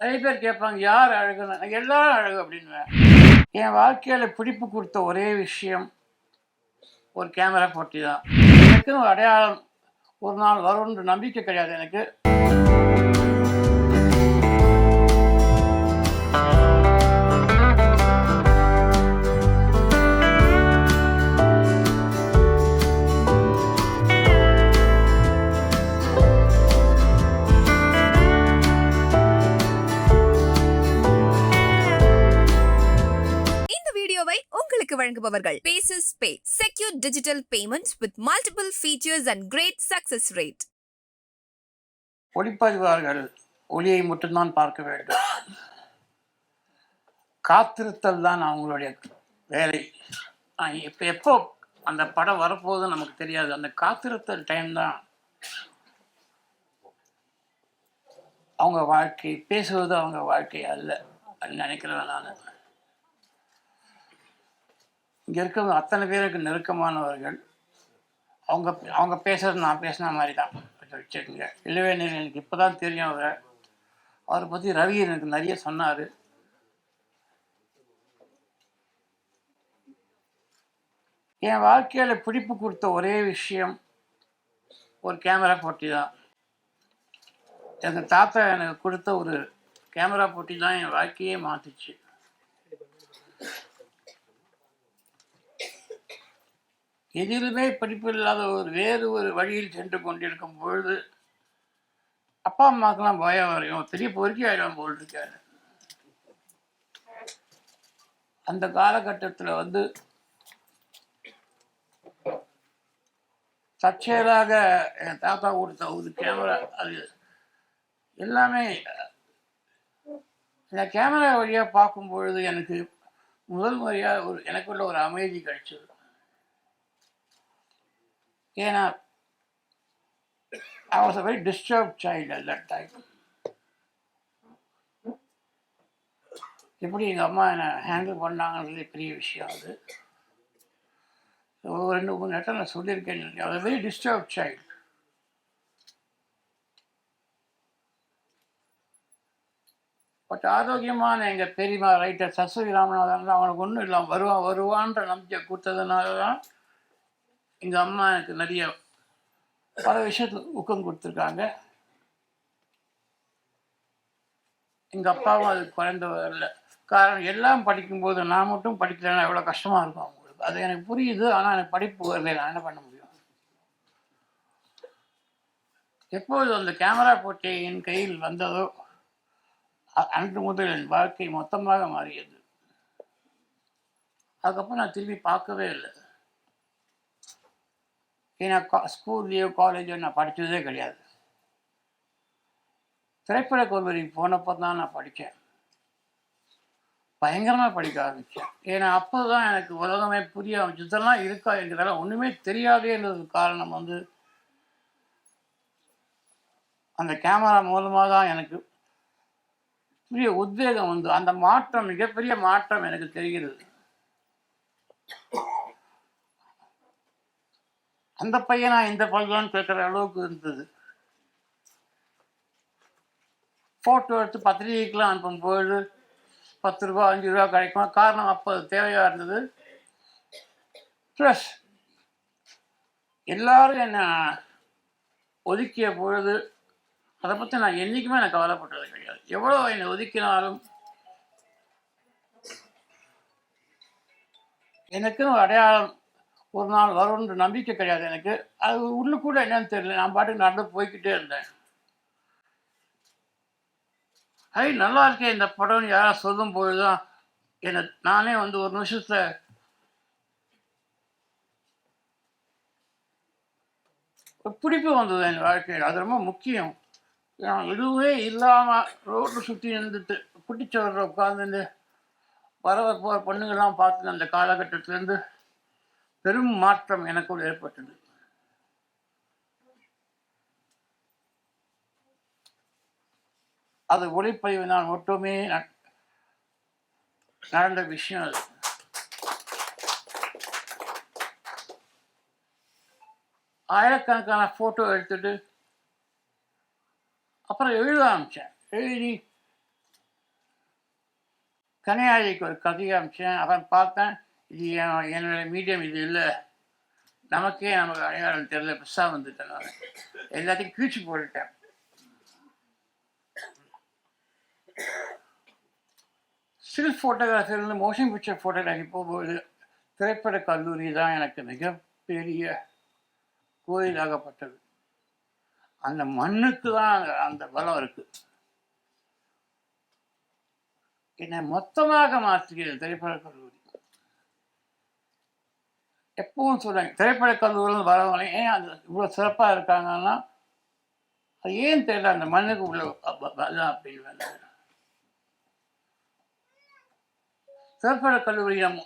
நிறைய பேர் கேட்பாங்க யார் அழகுன்னு? நான் எல்லாரும் அழகு அப்படின்னு என் வாழ்க்கையில் பிடிப்பு கொடுத்த ஒரே விஷயம் ஒரு கேமரா போட்டி தான் எனக்குன்னு ஒரு அடையாளம் ஒரு நாள் வரும்ன்ற நம்பிக்கை கிடையாது எனக்கு. வாங்குபவர்கள் bases pay secure digital payments with multiple features and great success rate ஒளிப்பதிவார்கள் ஒளியை மட்டும்தான் பார்க்க வேண்டும். காத்திருத்தல் தான் அவங்களுடைய வேலை. இப்போ எப்போ அந்த படம் வரப்போகுது நமக்கு தெரியாது. அந்த காத்திருத்தல் டைம் தான் அவங்க வாழ்க்கை பேசுவது அவங்க வாழ்க்கை அல்ல. அப்படின்னு நினைக்கிறேன் நான். இங்கே இருக்க அத்தனை பேருக்கு நெருக்கமானவர்கள். அவங்க அவங்க பேசுறது நான் பேசின மாதிரி தான் கொஞ்சம் வச்சுக்கோங்க. இல்லவே எனக்கு இப்போ தான் தெரியும் அவரை. அவரை பற்றி ரவி எனக்கு நிறைய சொன்னார். என் வாழ்க்கையில் பிடிப்பு கொடுத்த ஒரே விஷயம் ஒரு கேமரா போட்டி தான் எங்கள் தாத்தா எனக்கு கொடுத்த ஒரு கேமரா போட்டி தான் என் வாழ்க்கையே மாற்றுச்சு எதிலுமே படிப்பு இல்லாத ஒரு வேறு ஒரு வழியில் சென்று கொண்டிருக்கும் பொழுது அப்பா அம்மாக்கெல்லாம் பயம் வரையும் பெரிய பொறுக்கி ஆயிடும் போல் இருக்காரு அந்த காலகட்டத்தில் வந்து தற்செயலாக என் தாத்தா கொடுத்த ஒரு கேமரா அது எல்லாமே இந்த கேமரா வழியாக பார்க்கும் பொழுது எனக்கு முதல் முறையாக ஒரு எனக்குள்ள ஒரு அமைதி கிடைச்சது. ஏன்னா I was a very disturb child at that time எப்படி எங்கள் அம்மா என்னை ஹேண்டில் பண்ணாங்கன்றது பெரிய விஷயம் அது. ஒரு ரெண்டு மூணு நேரத்தில் நான் சொல்லியிருக்கேன். அது வெரி டிஸ்டர்ப் சைல்டு பட் ஆரோக்கியமான எங்கள் பெரியம்மா ரைட்டர் சஸ்வதி ராமநாதன் அவனுக்கு ஒன்றும் இல்லாமல் வருவான் வருவான்ற நம்பிக்கை கொடுத்ததுனால தான் எங்கள் அம்மா எனக்கு நிறைய பல விஷயத்துக்கு ஊக்கம் கொடுத்துருக்காங்க. எங்கள் அப்பாவும் அது குறைந்தவர் காரணம் எல்லாம் படிக்கும்போது நான் மட்டும் படிக்கலைன்னா எவ்வளோ கஷ்டமாக இருக்கும் அவங்களுக்கு. அது எனக்கு புரியுது. ஆனால் எனக்கு படிப்பு வரலை. நான் என்ன பண்ண முடியும்? எப்போது அந்த கேமரா போட்டி என் கையில் வந்ததோ அன்று முதல் என் வாழ்க்கை மொத்தமாக மாறியது. அதுக்கப்புறம் நான் திரும்பி பார்க்கவே இல்லை. ஏன்னா கா ஸ்கூல்லையோ காலேஜோ நான் படித்ததே கிடையாது. திரைப்பட கல்லூரிக்கு போனப்போ தான் நான் படித்தேன். பயங்கரமாக படிக்க ஆரம்பித்தேன். ஏன்னா அப்போ தான் எனக்கு உலகமே புரிய ஆரம்பிச்சு இதெல்லாம் இருக்கா என்கிறதெல்லாம் ஒன்றுமே தெரியாதேன்றது காரணம் வந்து அந்த கேமரா மூலமாக தான் எனக்கு பெரிய உத்வேகம் வந்து அந்த மாற்றம் மிகப்பெரிய மாற்றம் எனக்கு தெரிகிறது. அந்த பையனா இந்த பையன் கேட்குற அளவுக்கு இருந்தது. ஃபோட்டோ எடுத்து பத்திரிகைக்கெலாம் அனுப்பும்போது பத்து ரூபா அஞ்சு ரூபா கிடைக்கும்? காரணம் அப்போ அது தேவையாக இருந்தது. ப்ளஸ் எல்லாரும் என்னை ஒதுக்கிய பொழுது அதை பற்றி நான் என்றைக்குமே எனக்கு கவலைப்பட்டது கிடையாது. எவ்வளோ என்னை ஒதுக்கினாலும் எனக்குன்னு அடையாளம் ஒரு நாள் வரும்ன்ற நம்பிக்கை கிடையாது எனக்கு. அது உள்ளுக்குள்ள என்னன்னு தெரியல. நான் பாட்டுக்கு நடந்து போய்க்கிட்டே இருந்தேன். ஐ நல்லா இருக்கே. இந்த படம்னு யாராவது சொல்லும் போது தான் என்னை நானே வந்து ஒரு நிமிஷத்துல பிடிப்பு வந்தது என் வாழ்க்கையில். அது ரொம்ப முக்கியம். நான் எதுவுமே இல்லாமல் ரோட்டில் சுற்றி இருந்துட்டு குட்டிச்சவரில் உட்காந்துட்டு வர போகிற பொண்ணுங்கள்லாம் பார்த்து அந்த காலகட்டத்திலேருந்து பெரும் மாற்றம் எனக்குள் ஏற்பட்டது. அது ஒளிப்பதிவினால் மட்டுமே ந- நடந்த விஷயம் அது. ஆயிரக்கணக்கான ஃபோட்டோ எடுத்துட்டு அப்புறம் எழுத ஆரம்பித்தேன் எழுதி கனியாழிக்கு ஒரு கதையை அமிச்சேன் அப்புறம் பார்த்தேன் இது என்னோட மீடியம் இது இல்லை. நமக்கே நமக்கு அடையாளம் தெரியல. பெருசாக வந்துட்டேன் நான். எல்லாத்தையும் கீழ்ச்சி போட்டுட்டேன். ஸ்டில் ஃபோட்டோகிராஃபிலேருந்து மோஷன் பிக்சர் ஃபோட்டோகிராஃபி போகும்போது திரைப்பட கல்லூரி தான் எனக்கு மிகப்பெரிய கோயிலாகப்பட்டது அந்த மண்ணுக்கு தான் அந்த பலம் இருக்கு. என்னை மொத்தமாக மாற்றுகிறது திரைப்பட கல்லூரி. எப்பவும் சொல்றேன் திரைப்பட வரவங்க ஏன் அந்த இவ்வளோ சிறப்பாக இருக்காங்கன்னா அது ஏன் தெரியல அந்த மண்ணுக்கு உள்ள ப- அப்படின்னு வந்து. நம்ம.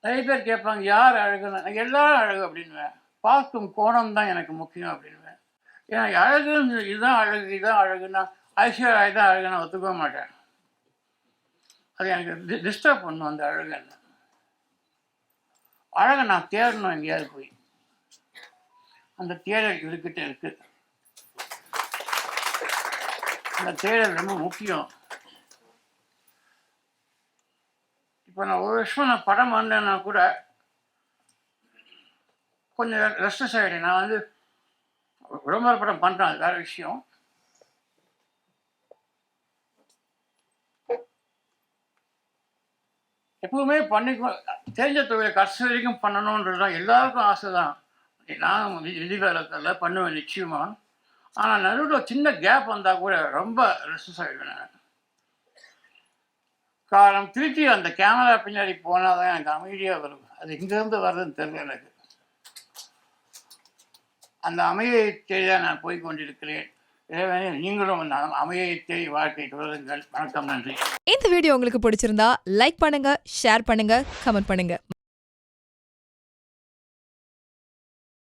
நிறைய பேர் கேட்பாங்க யார் அழகுன்னு? எல்லாரும் அழகு அப்படின்னுவேன். பார்க்கும் கோணம் தான் எனக்கு முக்கியம் அப்படின்னுவேன். ஏன்னா அழகுன்னு இதுதான் அழகு இதுதான் அழகுன்னா ஐஸ்வர்யா தான் அழகு நான் ஒத்துக்க மாட்டேன். அது எனக்கு டிஸ்டர்ப் பண்ணும் அந்த அழகு. என்ன அழகை நான் தேடணும் எங்கேயாவது போய். அந்த தேடல் இருக்கிட்ட இருக்கு. அந்த தேடல் ரொம்ப முக்கியம். இப்போ நான் ஒரு வருஷம் நான் படம் வந்தேன்னா கூட கொஞ்சம் ரெஸ்ட்ரெஸ் ஆகிட்டேன் நான் வந்து விளம்பர படம் பண்ணுறேன் அது வேற விஷயம். எப்பவுமே பண்ணி தெரிஞ்ச தொழிலை கடைசி வரைக்கும் பண்ணணுன்றது தான் எல்லாருக்கும் ஆசை தான் நான் விதி காலத்தில் பண்ணுவேன் நிச்சயமாக ஆனால் நடுவில் சின்ன கேப் வந்தால் கூட ரொம்ப ரிசஸ் ஆகிடுவேன் நான். காரணம் திருப்பி அந்த கேமரா பின்னாடி போனால் தான் எனக்கு அமைதியாக வரும். அது இங்கேருந்து வர்றதுன்னு தெரியல எனக்கு. அந்த அமைதியை தேடி தான் நான் போய் கொண்டிருக்கிறேன். நீங்களும் அமையத்தை வாழ்க்கை தொடருங்கள் வணக்கம் நன்றி. இந்த வீடியோ உங்களுக்கு பிடிச்சிருந்தா லைக் பண்ணுங்க ஷேர் பண்ணுங்க கமெண்ட் பண்ணுங்க.